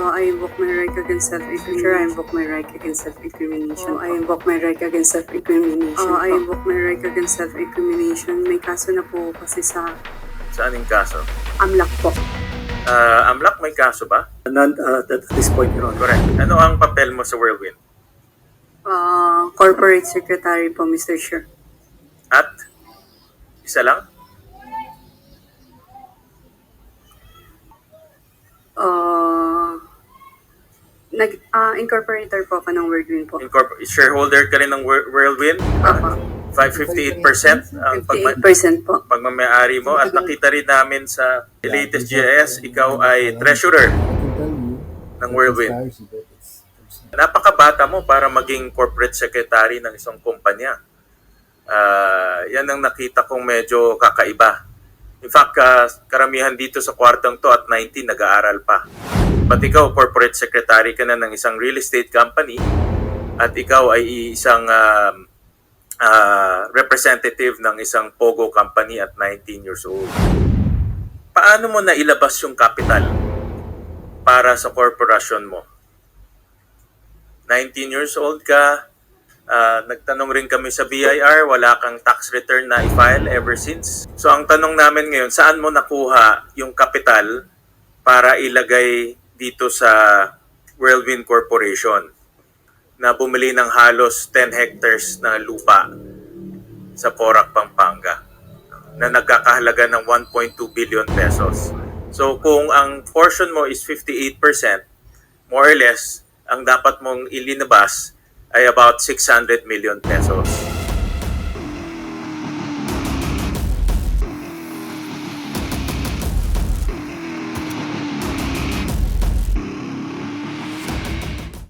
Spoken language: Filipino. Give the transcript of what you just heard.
Uh, I invoke my right against self-incrimination. Sure, I invoke my right against self-incrimination. I invoke my right against self-incrimination. Uh, I invoke my right against self-incrimination. May kaso na po kasi sa Saan yung kaso? AMLAC po. Ah, Amlak, may kaso ba? None uh, at this point, Your Honor. Correct. Ano ang papel mo sa Whirlwind? Uh, corporate secretary po, Mr. Chair. At? Isa lang? Uh, nag, uh, incorporator po ako ng Wordwin po. Incorpor- shareholder ka rin ng Whir- Whirlwind? Apa, 558% ang pagma- 58% po. pagmamayari mo at nakita rin namin sa latest GIS, ikaw ay treasurer ng Whirlwind. Napakabata mo para maging corporate secretary ng isang kumpanya. Ah, yan ang nakita kong medyo kakaiba. In fact, ah, karamihan dito sa kwartong to at 19 nag-aaral pa. But ikaw, corporate secretary ka na ng isang real estate company at ikaw ay isang um, ah, representative ng isang Pogo company at 19 years old. Paano mo na ilabas yung capital para sa corporation mo? 19 years old ka, ah, nagtanong rin kami sa BIR, wala kang tax return na i-file ever since. So ang tanong namin ngayon, saan mo nakuha yung capital para ilagay dito sa Whirlwind Corporation na bumili ng halos 10 hectares na lupa sa Porac, Pampanga na nagkakahalaga ng 1.2 billion pesos. So kung ang portion mo is 58%, more or less, ang dapat mong ilinabas ay about 600 million pesos.